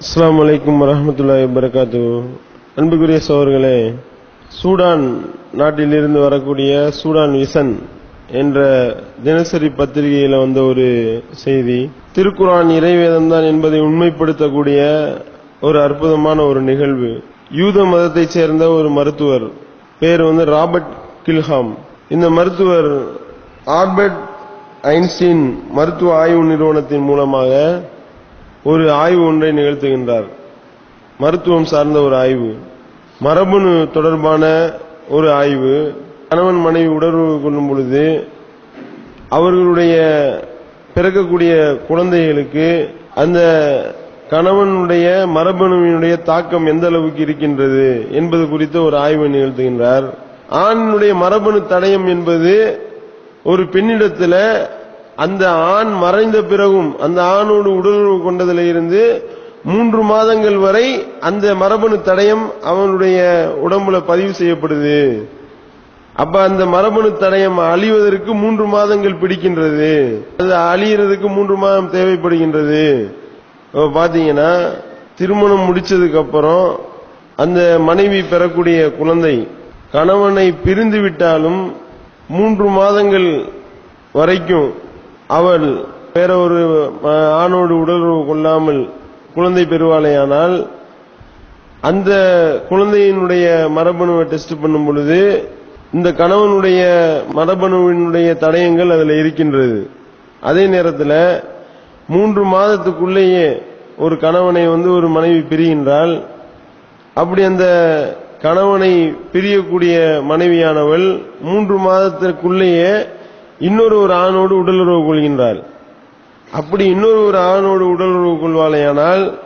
அஸ்லாம் அலைக்கும் வரஹ்மத்துல்லாஹி வரகாத்து அன்புக்குரிய சோர்களே சூடான் நாட்டிலிருந்து வரக்கூடிய சூடான் விசன் என்ற தினசரி பத்திரிகையில வந்த ஒரு செய்தி. திருக்குரான் இறைவேதம் தான் என்பதை உண்மைப்படுத்தக்கூடிய ஒரு அற்புதமான ஒரு நிகழ்வு. யூத மதத்தைச் சேர்ந்த ஒரு மருத்துவர் பேர் வந்து ராபர்ட் கில்ஹாம். இந்த மருத்துவர் ஆல்பர்ட் ஐன்ஸ்டீன் மருத்துவ ஆய்வு நிறுவனத்தின் மூலமாக ஒரு ஆய்வு ஒன்றை நிகழ்த்துகின்றார். மருத்துவம் சார்ந்த ஒரு ஆய்வு. மரபணு தொடர்பான ஒரு ஆய்வு. கணவன் மனைவி உடலுறவு கொள்ளும் பொழுது அவர்களுடைய பிறக்கக்கூடிய குழந்தைகளுக்கு அந்த கணவனுடைய மரபணுவினுடைய தாக்கம் எந்த அளவுக்கு இருக்கின்றது என்பது குறித்த ஒரு ஆய்வை நிகழ்த்துகின்றார். ஆணினுடைய மரபணு தடயம் என்பது ஒரு பெண்ணிடத்தில் அந்த ஆண் மறைந்த பிறகும் அந்த ஆணோடு உடலுறவு கொண்டதில் இருந்து மூன்று மாதங்கள் வரை அந்த மரபணு தடயம் அவனுடைய உடம்புல பதிவு செய்யப்படுது. அப்ப அந்த மரபணு தடயம் அழிவதற்கு மூன்று மாதங்கள் பிடிக்கின்றது. அது அழியறதுக்கு மூன்று மாதம் தேவைப்படுகின்றது. பாத்தீங்கன்னா திருமணம் முடிச்சதுக்கு அப்புறம் அந்த மனைவி பெறக்கூடிய குழந்தை கணவனை பிரிந்து விட்டாலும் மூன்று மாதங்கள் வரைக்கும் அவள் வேற ஒரு ஆணோடு உடலுறவு கொள்ளாமல் குழந்தை பெறுவாளேயானால் அந்த குழந்தையினுடைய மரபணுவை டெஸ்ட் பண்ணும் பொழுது இந்த கணவனுடைய மரபணுவினுடைய தடயங்கள் அதில் இருக்கின்றது. அதே நேரத்தில் மூன்று மாதத்துக்குள்ளேயே ஒரு கணவனை வந்து ஒரு மனைவி பிரிகின்றால் அப்படி அந்த கணவனை பிரியக்கூடிய மனைவியானவள் மூன்று மாதத்திற்குள்ளேயே இன்னொரு ஒரு ஆணோடு உடலுறவு கொள்கின்றாள் அப்படி இன்னொரு ஒரு ஆணோடு உடலுறவு கொள்வாளையானால்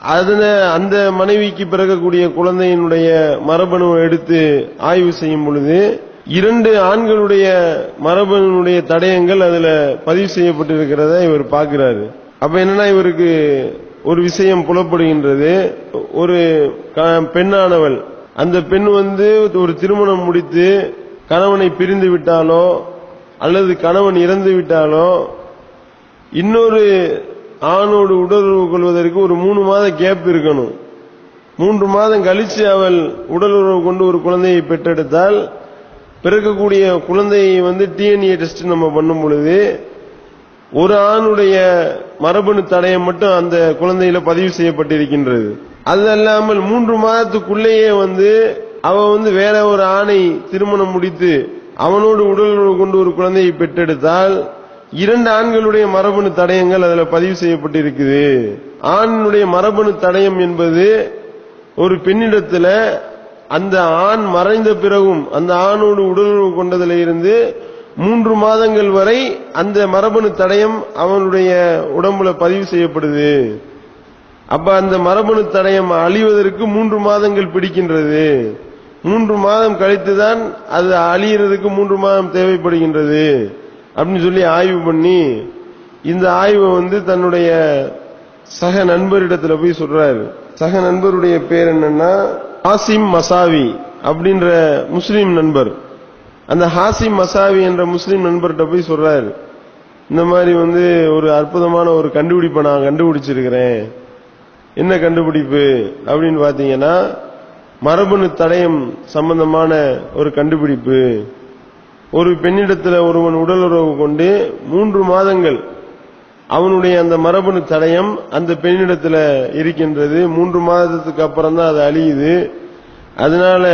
அதனை அந்த மனைவிக்கு பிறக்கக்கூடிய குழந்தையினுடைய மரபணுவை எடுத்து ஆய்வு செய்யும் பொழுது இரண்டு ஆண்களுடைய மரபணுடைய தடயங்கள் அதுல பதிவு செய்யப்பட்டிருக்கிறத இவர் பார்க்கிறாரு. அப்ப என்னன்னா இவருக்கு ஒரு விஷயம் புலப்படுகின்றது. ஒரு க- பெண்ணானவள். அந்த பெண் வந்து ஒரு திருமணம் முடித்து கணவனை பிரிந்து விட்டாலோ அல்லது கணவன் இறந்து விட்டாலோ இன்னொரு ஆணோடு உடலுறவு கொள்வதற்கு ஒரு மூணு மாத கேப் இருக்கணும். மூன்று மாதம் கழிச்சு அவள் உடலுறவு கொண்டு ஒரு குழந்தையை பெற்றெடுத்தால் பிறக்கக்கூடிய குழந்தையை வந்து டிஎன்ஏ டெஸ்ட் நம்ம பண்ணும் பொழுது ஒரு ஆணுடைய மரபணு தடயம் மட்டும் அந்த குழந்தையில பதிவு செய்யப்பட்டிருக்கின்றது. அது அல்லாமல் மூன்று மாதத்துக்குள்ளேயே வந்து அவ வந்து வேற ஒரு ஆணை திருமணம் முடித்து அவனோடு உடலுறவு கொண்டு ஒரு குழந்தையை பெற்றெடுத்தால் இரண்டு ஆண்களுடைய மரபணு தடயங்கள் அதில் பதிவு செய்யப்பட்டிருக்குது. ஆணினுடைய மரபணு தடயம் என்பது ஒரு பெண்ணிடத்துல அந்த ஆண் மறைந்த பிறகும் அந்த ஆணோடு உடலுறவு கொண்டதில் இருந்து மூன்று மாதங்கள் வரை அந்த மரபணு தடயம் அவனுடைய உடம்புல பதிவு செய்யப்படுது. அப்ப அந்த மரபணு தடயம் அழிவதற்கு மூன்று மாதங்கள் பிடிக்கின்றது. மூன்று மாதம் கழித்துதான் அது அழியறதுக்கு மூன்று மாதம் தேவைப்படுகின்றது. அப்படின்னு சொல்லி ஆய்வு பண்ணி இந்த ஆய்வை வந்து தன்னுடைய சக நண்பரிடத்துல போய் சொல்றாரு. சக நண்பருடைய பேர் என்னன்னா ஹாசிம் மசாவி அப்படின்ற முஸ்லீம் நண்பர். அந்த ஹாசிம் மசாவி என்ற முஸ்லீம் நண்பர்கிட்ட போய் சொல்றாரு. இந்த மாதிரி வந்து ஒரு அற்புதமான ஒரு கண்டுபிடிப்பை நான் கண்டுபிடிச்சிருக்கிறேன். என்ன கண்டுபிடிப்பு அப்படின்னு பாத்தீங்கன்னா மரபணு தடயம் சம்பந்தமான ஒரு கண்டுபிடிப்பு. ஒரு பெண்ணிடத்தில் ஒருவன் உடலுறவு கொண்டு மூன்று மாதங்கள் அவனுடைய அந்த மரபணு தடயம் அந்த பெண்ணிடத்தில் இருக்கின்றது. மூன்று மாதத்துக்கு அப்புறம் தான் அது அழியுது. அதனால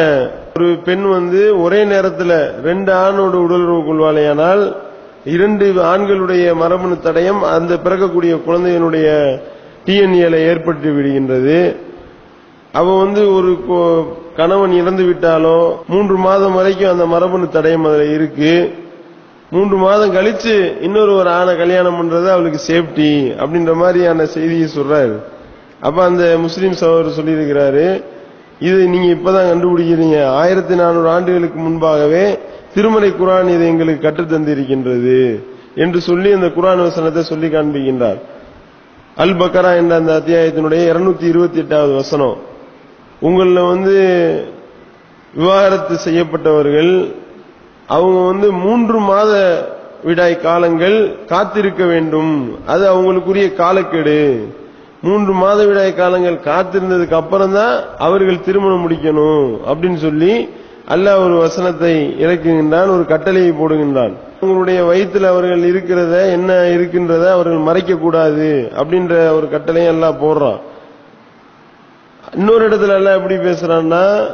ஒரு பெண் வந்து ஒரே நேரத்தில் ரெண்டு ஆணோடு உடலுறவு கொள்வாளேயானால் இரண்டு ஆண்களுடைய மரபணு தடயம் அந்த பிறக்கக்கூடிய குழந்தையினுடைய டிஎன்ஏல ஏற்பட்டு விடுகின்றது. அவ வந்து ஒரு கணவன் இறந்து விட்டாலோ மூன்று மாதம் வரைக்கும் அந்த மரபணு தடயம் அதுல இருக்கு. மூன்று மாதம் கழிச்சு இன்னொரு ஒரு ஆணை கல்யாணம் பண்றது அவளுக்கு சேஃப்டி அப்படின்ற மாதிரியான செய்தியை சொல்றாரு. அப்ப அந்த முஸ்லீம் சகோதரர் சொல்லியிருக்கிறாரு இது நீங்க இப்பதான் கண்டுபிடிக்கிறீங்க. ஆயிரத்தி நானூறு ஆண்டுகளுக்கு முன்பாகவே திருமலை குரான் இதை எங்களுக்கு கற்றுத் தந்திருக்கின்றது என்று சொல்லி அந்த குரான் வசனத்தை சொல்லி காண்பிக்கின்றார். அல் பக்கரா என்ற அந்த அத்தியாயத்தினுடைய இருநூத்தி இருபத்தி எட்டாவது வசனம். உங்களில் வந்து விவாகரத்து செய்யப்பட்டவர்கள் அவங்க வந்து மூன்று மாத விடாய் காலங்கள் காத்திருக்க வேண்டும். அது அவங்களுக்குரிய காலக்கெடு. மூன்று மாத விடாய் காலங்கள் காத்திருந்ததுக்கு அப்புறம் தான் அவர்கள் திருமணம் முடிக்கணும் அப்படின்னு சொல்லி அல்லாஹ் ஒரு வசனத்தை இறக்குகின்றான் ஒரு கட்டளையை போடுகின்றான். உங்களுடைய வயிற்றில் அவர்கள் இருக்கிறத என்ன இருக்கின்றத அவர்கள் மறைக்க கூடாது அப்படின்ற ஒரு கட்டளையும் எல்லாம் போடுறான். இன்னொரு இடத்துல எல்லாம் எப்படி பேசுறான்னா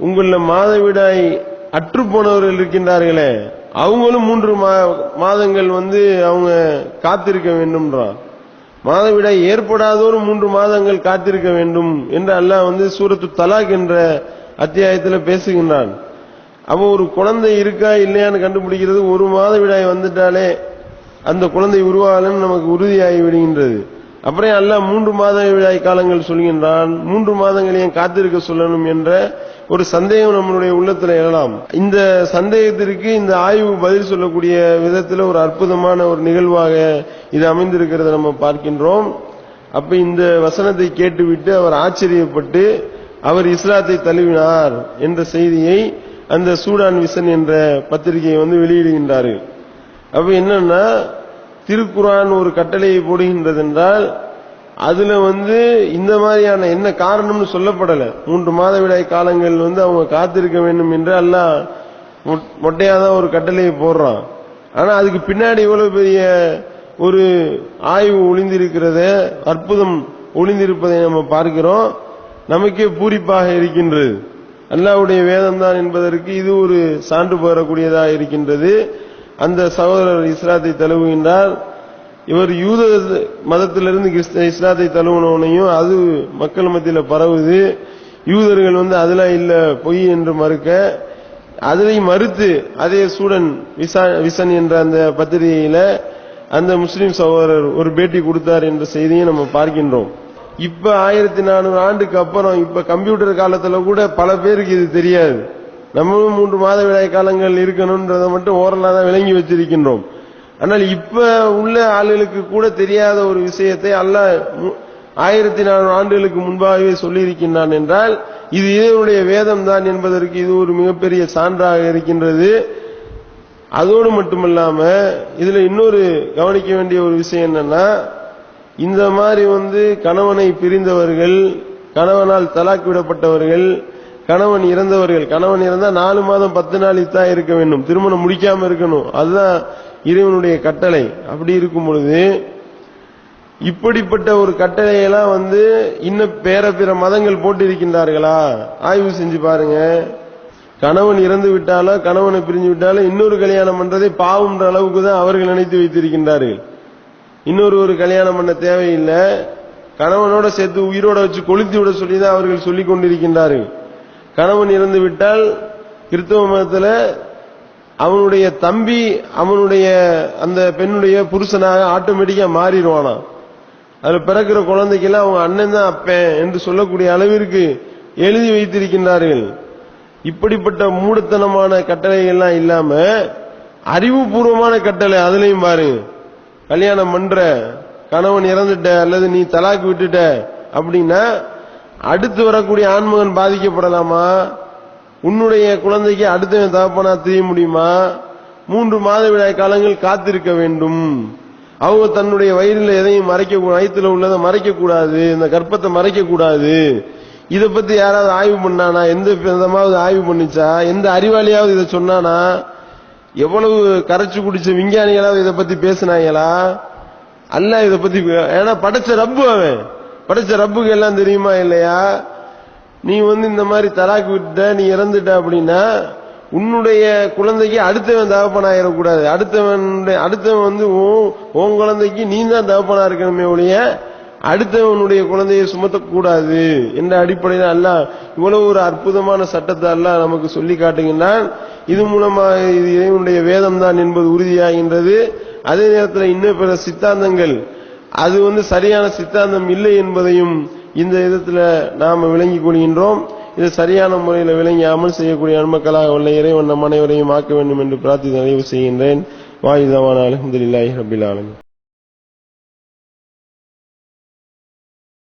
உங்கள மாதவிடாய் அற்று போனவர்கள் இருக்கின்றார்களே அவங்களும் மூன்று மா- மாதங்கள் வந்து அவங்க காத்திருக்க வேண்டும்ன்றான். மாதவிடாய் ஏற்படாதோறும் மூன்று மாதங்கள் காத்திருக்க வேண்டும் என்று அல்லாஹ் வந்து சூரத்து தலாக் என்ற அத்தியாயத்தில் பேசுகின்றான். அவன் ஒரு குழந்தை இருக்கா இல்லையான்னு கண்டுபிடிக்கிறது ஒரு மாதவிடாய் வந்துட்டாலே அந்த குழந்தை உருவாகலன்னு நமக்கு உறுதியாகி விடுகின்றது. அப்புறம் அல்லாஹ் மூன்று மாத விழாய் காலங்கள் சொல்கின்றான் மூன்று மாதங்களையும் காத்திருக்க சொல்லணும் என்ற ஒரு சந்தேகம் நம்மளுடைய உள்ளத்துல எழலாம். இந்த சந்தேகத்திற்கு இந்த ஆய்வு பதில் சொல்லக்கூடிய விதத்தில் ஒரு அற்புதமான ஒரு நிகழ்வாக இது அமைந்திருக்கிறத நம்ம பார்க்கின்றோம். அப்ப இந்த வசனத்தை கேட்டுவிட்டு அவர் ஆச்சரியப்பட்டு அவர் இஸ்லாத்தை தழுவினார் என்ற செய்தியை அந்த சூடான் விசன் என்ற பத்திரிகையை வந்து வெளியிடுகின்றார்கள். அப்ப என்னன்னா திருக்குறான் ஒரு கட்டளையை போடுகின்றது என்றால் அதுல வந்து இந்த மாதிரியான என்ன காரணம்னு சொல்லப்படல. மூன்று மாதவிடாய் காலங்கள் வந்து அவங்க காத்திருக்க வேண்டும் என்று எல்லாம் மொ- மொட்டையாதான் ஒரு கட்டளையை போடுறான். ஆனா அதுக்கு பின்னாடி இவ்வளவு பெரிய ஒரு ஆய்வு ஒளிந்திருக்கிறத அற்புதம் ஒளிந்திருப்பதை நம்ம பார்க்கிறோம். நமக்கே பூரிப்பாக இருக்கின்றது. அல்லாவுடைய வேதம் தான் என்பதற்கு இது ஒரு சான்று பெறக்கூடியதாக இருக்கின்றது. அந்த சகோதரர் இஸ்லாத்தை தழுவுகின்றார். இவர் யூத மதத்திலிருந்து கிறிஸ்த- இஸ்லாத்தை தழுவுனவனையும் அது மக்கள் மத்தியில் பரவுது. யூதர்கள் வந்து அதெல்லாம் இல்ல பொய் என்று மறுக்க அதனை மறுத்து அதே சூடன் விசா- விசன் என்ற அந்த பத்திரிகையில அந்த முஸ்லிம் சகோதரர் ஒரு பேட்டி கொடுத்தார் என்ற செய்தியை நம்ம பார்க்கின்றோம். இப்ப ஆயிரத்தி நானூறு ஆண்டுக்கு அப்புறம் இப்ப கம்ப்யூட்டர் காலத்துல கூட பல பேருக்கு இது தெரியாது. நம்மளும் மூன்று மாத விடாய் காலங்கள் இருக்கணும்ன்றதை மட்டும் ஓரலா தான் விளங்கி வச்சிருக்கின்றோம். ஆனால் இப்ப உள்ள ஆளுகளுக்கு கூட தெரியாத ஒரு விஷயத்தை அல்ல மு- ஆயிரத்தி நானூறு ஆண்டுகளுக்கு முன்பாகவே சொல்லியிருக்கின்றான் என்றால் இது இதனுடைய வேதம் தான் என்பதற்கு இது ஒரு மிகப்பெரிய சான்றாக இருக்கின்றது. அதோடு மட்டுமல்லாம இதுல இன்னொரு கவனிக்க வேண்டிய ஒரு விஷயம் என்னன்னா இந்த மாதிரி வந்து கணவனை பிரிந்தவர்கள் கணவனால் தலாக் விடப்பட்டவர்கள் கணவன் இறந்தவர்கள் கணவன் இறந்தா நாலு மாதம் பத்து நாள் தான் இருக்க வேண்டும். திருமணம் முடிக்காம இருக்கணும். அதுதான் இறைவனுடைய கட்டளை. அப்படி இருக்கும் பொழுது இப்படிப்பட்ட ஒரு கட்டளையெல்லாம் வந்து இன்னும் பேர பிற மதங்கள் போட்டு இருக்கின்றார்களா ஆய்வு செஞ்சு பாருங்க. கணவன் இறந்து விட்டாலோ கணவனை பிரிஞ்சு விட்டாலோ இன்னொரு கல்யாணம் பண்றதை பாவம்ன்ற அளவுக்கு தான் அவர்கள் நினைத்து வைத்திருக்கின்றார்கள். இன்னொரு ஒரு கல்யாணம் பண்ண தேவையில்லை. கணவனோட சேர்த்து உயிரோட வச்சு கொளுத்தி விட சொல்லி தான் அவர்கள் சொல்லிக் கொண்டிருக்கின்றார்கள். கணவன் இறந்து விட்டால் கிறிஸ்தவ மதத்தில் அவனுடைய தம்பி அவனுடைய அந்த பெண்ணுடைய புருஷனாக ஆட்டோமேட்டிக்கா மாறிடுவானா? அதுல பிறக்கிற குழந்தைக்கெல்லாம் அவங்க அண்ணன் தான் அப்பேன் என்று சொல்லக்கூடிய அளவிற்கு எழுதி வைத்திருக்கின்றார்கள். இப்படிப்பட்ட மூடத்தனமான கட்டளைகள்லாம் இல்லாம அறிவுபூர்வமான கட்டளை அதுலயும் பாருங்க கல்யாணம் பண்ற கணவன் இறந்துட்ட அல்லது நீ தலாக்கு விட்டுட்ட அப்படின்னா அடுத்து வரக்கூடிய ஆண்மகன் பாதிக்கப்படலாமா? உன்னுடைய குழந்தைக்கு அடுத்தவன் தகப்பனா தெரிய முடியுமா? மூன்று மாதவிடாய் காலங்கள் காத்திருக்க வேண்டும். அவங்க தன்னுடைய வயிறில் எதையும் மறைக்க வயிற்றுல உள்ளதை மறைக்க கூடாது இந்த கர்ப்பத்தை மறைக்க கூடாது இத பத்தி யாராவது ஆய்வு பண்ணானா? எந்த விதமாவது ஆய்வு பண்ணிச்சா? எந்த அறிவாளியாவது இதை சொன்னானா? எவ்வளவு கரைச்சு குடிச்ச விஞ்ஞானிகளாவது இதை பத்தி பேசினாங்களா? அல்ல இதை பத்தி ஏன்னா படைச்ச ரப்பு அவன். படைச்ச ரப்புக்கு எல்லாம் தெரியுமா இல்லையா? நீ வந்து இந்த மாதிரி தலாக்கு விட்டுட்ட நீ இறந்துட்ட அப்படின்னா உன்னுடைய குழந்தைக்கு அடுத்தவன் தகப்பனா ஆயிடக்கூடாது அடுத்தவன் அடுத்தவன் வந்து உன் உன் குழந்தைக்கு நீ தான் தகப்பனா இருக்கணுமே ஒழிய அடுத்தவனுடைய குழந்தையை சுமத்தக்கூடாது என்ற அடிப்படையில் அல்ல இவ்வளவு ஒரு அற்புதமான சட்டத்தை அல்ல நமக்கு சொல்லி காட்டுகின்றான். இது மூலமாக இது இறைவனுடைய வேதம் தான் என்பது உறுதியாகின்றது. அதே நேரத்தில் இன்னும் பிற சித்தாந்தங்கள் அது வந்து சரியான சித்தாந்தம் இல்லை என்பதையும் இந்த விதத்துல நாம விளங்கிக் கொள்கின்றோம் இது சரியான முறையில் விளங்கி அமல் செய்யக்கூடிய அன்மக்களாக உள்ள இறைவன் நம் அனைவரையும் ஆக்க வேண்டும் என்று பிரார்த்தி நிறைவு செய்கின்றேன். வாயுதவான அலமதுல்லாஹி ரபில்